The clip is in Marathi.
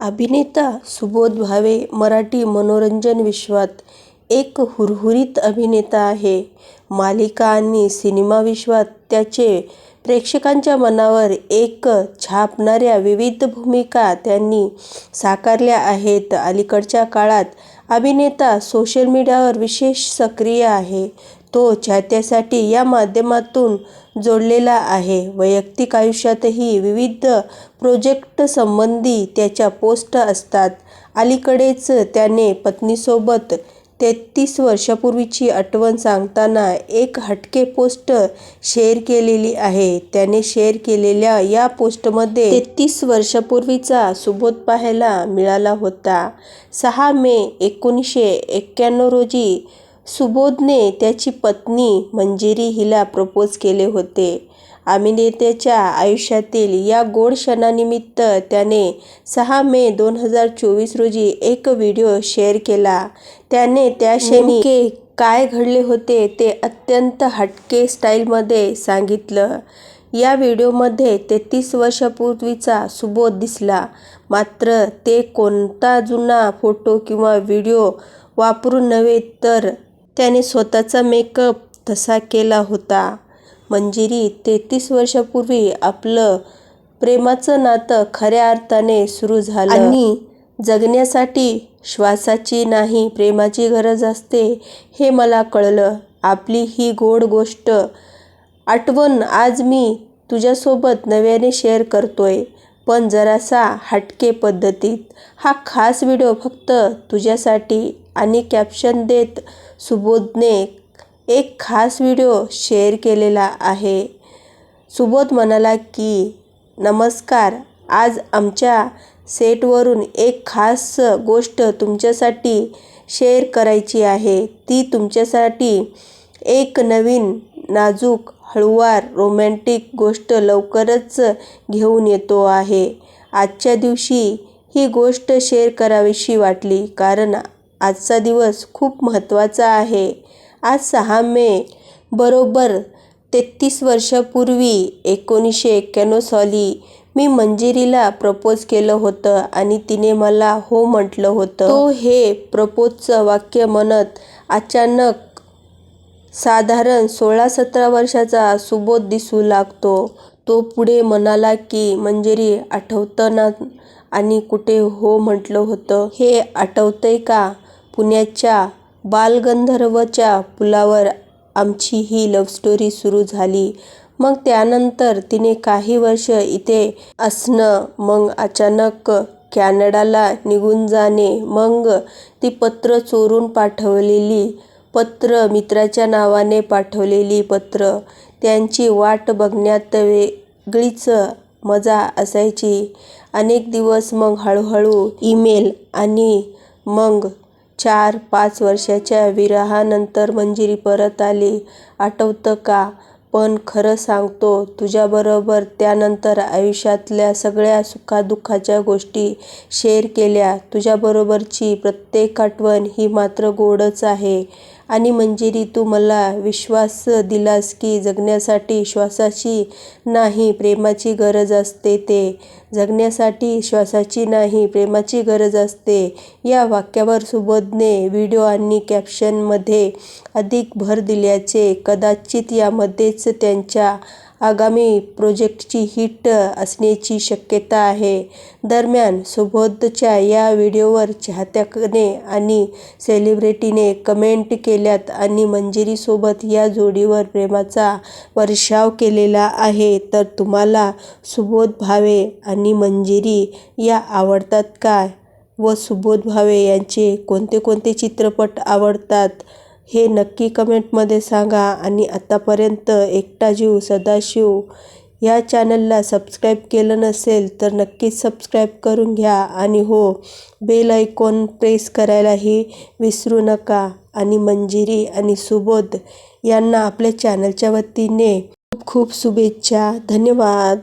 अभिनेता सुबोध भावे मराठी मनोरंजन विश्वात एक हुरहुरीत अभिनेता आहे. मालिका आणि सिनेमा विश्वात त्याचे प्रेक्षकांच्या मनावर एक छापणाऱ्या विविध भूमिका त्यांनी साकारल्या आहेत. अलीकडच्या काळात अभिनेता सोशल मीडियावर विशेष सक्रिय आहे. तो चाहत्यासाठी या माध्यमातून जोडलेला आहे. वैयक्तिक आयुष्यातही विविध प्रोजेक्टसंबंधी त्याच्या पोस्ट असतात. अलीकडेच त्याने पत्नीसोबत तेहतीस वर्षांपूर्वीची आठवण सांगताना एक हटके पोस्ट शेअर केलेली आहे. त्याने शेअर केलेल्या या पोस्टमध्ये तेहतीस वर्षांपूर्वीचा सुबोध पाहायला मिळाला होता. सहा मे एकोणीसशे एक्क्याण्णव रोजी सुबोधने त्याची पत्नी मंजिरी हिला प्रपोज केले होते. अभिनेत्याच्या आयुष्यातील या गोड क्षणानिमित्त त्याने सहा मे दोन हजार चोवीस रोजी एक व्हिडिओ शेअर केला. त्याने त्या क्षणी काय घडले होते ते अत्यंत हटके स्टाईलमध्ये सांगितलं. या व्हिडिओमध्ये तेहतीस वर्षांपूर्वीचा सुबोध दिसला. मात्र ते कोणता जुना फोटो किंवा व्हिडिओ वापरून नव्हे तर त्याने स्वतःचा मेकअप तसा केला होता. मंजिरी तेहतीस वर्षापूर्वी आपलं प्रेमाचं नातं खऱ्या अर्थाने सुरू झालं. आणि जगण्यासाठी श्वासाची नाही प्रेमाची गरज असते हे मला कळलं. आपली ही गोड गोष्ट आठवण आज मी तुझ्यासोबत नव्याने शेअर करतोय. पण जरासा हटके पद्धतीत. हा खास व्हिडिओ फक्त तुझ्यासाठी आणि कॅप्शन देत सुबोधने एक खास व्हिडिओ शेअर केलेला आहे. सुबोध म्हणाला की, नमस्कार आज आमच्या सेटवरून एक खास गोष्ट तुमच्यासाठी शेअर करायची आहे. ती तुमच्यासाठी एक नवीन, नाजूक, हळूवार, रोमँटिक गोष्ट लवकरच घेऊन येतो आहे. आजच्या दिवशी ही गोष्ट शेअर करावीशी वाटली कारण आजचा दिवस खूप महत्त्वाचा आहे. आज सहा मे बरोबर तेहतीस वर्षापूर्वी एकोणीसशे एक्क्याण्णव साली मी मंजिरीला प्रपोज केलं होतं आणि तिने मला हो म्हटलं होतं. तो हे प्रपोजचं वाक्य म्हणत अचानक साधारण सोळा सतरा वर्षाचा सुबोध दिसू लागतो. तो पुढे म्हणाला की, मंजिरी आठवतं ना आणि कुठे हो म्हटलं होतं? हे आठवतंय का? पुण्याच्या बालगंधर्वच्या पुलावर आमची ही लव्हस्टोरी सुरू झाली. मग त्यानंतर तिने काही वर्षं इथे असणं, मग अचानक कॅनडाला निघून जाणे, मग ती पत्रं चोरून पाठवलेली पत्रं, मित्राच्या नावाने पाठवलेली पत्रं, त्यांची वाट बघण्यात वेगळीच मजा असायची. अनेक दिवस, मग हळूहळू ईमेल आणि मग चार पाच वर्षाच्या विरहानंतर मंजिरी परत आली. आठवतं का? पण खरं सांगतो तुझ्याबरोबर त्यानंतर आयुष्यातल्या सगळ्या सुखादुःखाच्या गोष्टी शेअर केल्या. तुझ्याबरोबरची प्रत्येक आठवण ही मात्र गोडच आहे. आणि मंजिरी तू मला विश्वास दिलास की जगण्यासाठी श्वासाची नाही प्रेमाची गरज असते ते जगण्यासाठी श्वासाची नाही प्रेमाची गरज असते. या वाक्यावर सुबोधने व्हिडिओ आणि कॅप्शनमध्ये अधिक भर दिल्याचे कदाचित यामध्येच त्यांच्या आगामी प्रोजेक्टची हिट असण्याची शक्यता आहे. दरम्यान सुबोधच्या या व्हिडिओवर चाहत्याने आणि सेलिब्रिटीने कमेंट केल्यात आणि मंजिरीसोबत या जोडीवर प्रेमाचा वर्षाव केलेला आहे. तर तुम्हाला सुबोध भावे आणि मंजिरी या आवडतात का? व सुबोध भावे यांचे कोणते कोणते चित्रपट आवडतात हे नक्की कमेंटमध्ये सांगा. आणि आत्तापर्यंत एकटा जीव सदाशिव या चॅनलला सबस्क्राईब केलं नसेल तर नक्कीच सबस्क्राईब करून घ्या. आणि हो, बेल आयकॉन प्रेस करायलाही विसरू नका. आणि मंजिरी आणि सुबोध यांना आपल्या चॅनलच्या वतीने खूप खूप शुभेच्छा. धन्यवाद.